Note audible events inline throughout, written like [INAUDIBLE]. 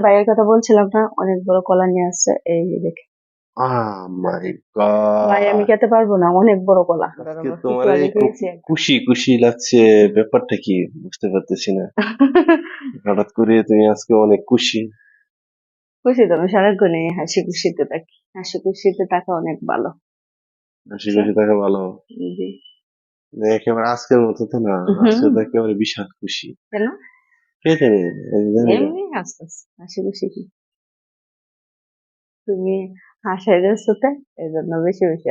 ভাইয়ের কথা বলছিলাম না অনেক বড় কলা নিয়ে আসছে এই যে দেখে। Ah my god. ভাই আমি খেতে পারব না অনেক বড় কলা। তোমার খুশি খুশি লাগছে ব্যাপারটা কি বুঝতে পারতেছি না। [LAUGHS] হঠাৎ করে তুমি আজকে অনেক খুশি। খুশি তো আমি সারাক্ষণে হাসি খুশিতে থাকি হাসি খুশিতে থাকা অনেক ভালো। হাসি খুশি থাকা ভালো। একেবারে আজকের মতো তো না আজকে তো একেবারে বিশাল খুশি। কেন? তুমি হাসাই যাচ্ছো বেশি বেশি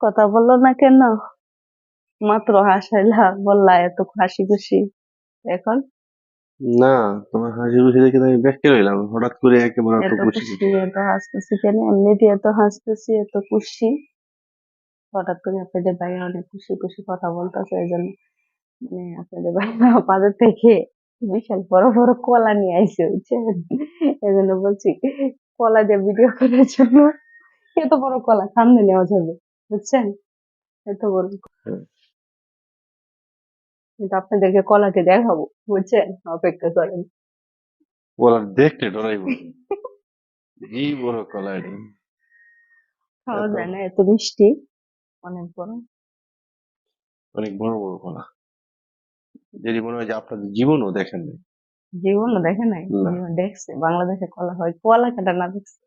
কথা বলল না কেন? মাত্র হাসাইলা, বললা এত হাসি খুশি। এখন? না তোমার হাসি খুশি দেখে তো আমি ব্যক্ত রইলাম। হঠাৎ করে একেবারে এত এত খুশি খুশি এত হাসতেছি কেন? এমনিতে এত হাসতেছি এত খুশি। হঠাৎ করে আপনাদের ভাই অনেক খুশি খুশি কথা বলতেছে এই জন্য মানে আপনাদের ভাই বাজার থেকে বিশাল বড় বড় কলা নিয়ে আইসে বুঝছেন? এই জন্য বলছি কলা দিয়ে ভিডিও করার জন্য এত বড় কলা সামনে নেওয়া যাবে বুঝছেন? এত বড়। কিন্তু আপনাদেরকে কলাকে দেখাবো বুঝছেন? অপেক্ষা করেন। বলার ডরাইব কি বড় কলা এটা? খাওয়া যায় না এত মিষ্টি অনেক বড়। অনেক বড় বড় কলা। যদি মনে হয় যে আপনাদের জীবনও দেখেন নাই। জীবনও দেখে নাই? দেখছে বাংলাদেশে কলা হয় কলা কাটা না দেখছে।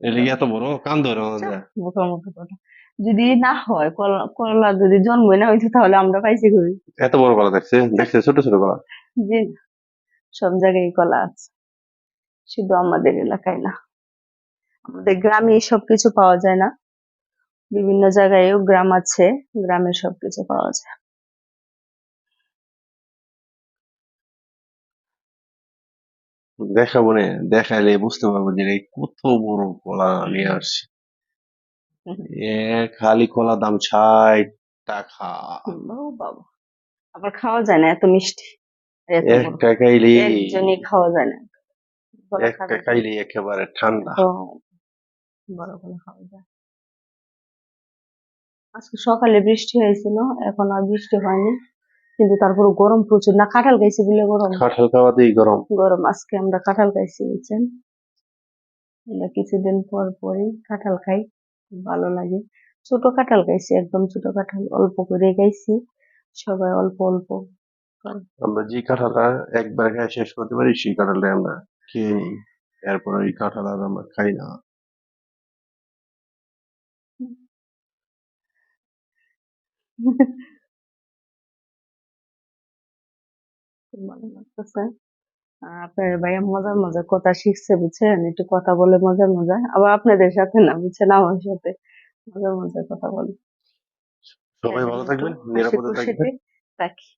এটা কি এত বড়? কান ধরে। মুখের মুখে কথা যদি না হয় কলা যদি জন্মই না হয়েছে তাহলে আমরা পাইছি করি এত বড় কলা দেখছে? দেখছে ছোট ছোট কলা? [LAUGHS] জি না। সব জায়গায় কলা আছে। শুধু আমাদের এলাকায় না। আমাদের গ্রামে সবকিছু পাওয়া যায় না। বিভিন্ন জায়গায়ও গ্রাম আছে গ্রামে সবকিছু পাওয়া যায়। দেখাবো না দেখাইলে বুঝতে পারব যে এই কত বড় কলা নিয়ে আসছে। এ খালি কলা দাম ষাট টাকা। বাবা। আবার খাওয়া যায় না এত মিষ্টি। একটা খাইলে একজনই খাওয়া যায় না। কলা একটা খাইলে একেবারে ঠান্ডা। বড় করে খাওয়া যায়। আজকে সকালে বৃষ্টি হয়েছিল এখন আর বৃষ্টি হয়নি। কিন্তু তারপর গরম প্রচুর। না কাঁঠাল খাইছি বলে গরম। কাঁঠাল খাওয়াতেই গরম। গরম। আজকে আমরা কাঁঠাল খাইছি বুঝছেন? আমরা কিছুদিন পর পরই কাঁঠাল খাই ভালো লাগে। ছোট কাঁঠাল খাইছি একদম ছোট কাঁঠাল অল্প করে খাইছি। সবাই অল্প অল্প। আমরা যে কাঁঠালটা একবার খাই শেষ করতে পারি সেই কাঁঠালটা আমরা খেয়ে নিই। এরপর ওই কাঁঠাল আর আমরা খাই না। [LAUGHS] ভালো লাগতেছে। আপনার ভাইয়া মজার মজার কথা শিখছে বুঝছেন? একটু কথা বলে মজার মজার আবার আপনাদের সাথে না বুঝছেন? আমার সাথে মজার মজার কথা বলে। সবাই ভালো থাকবেন নিরাপদে থাকবেন। থাকি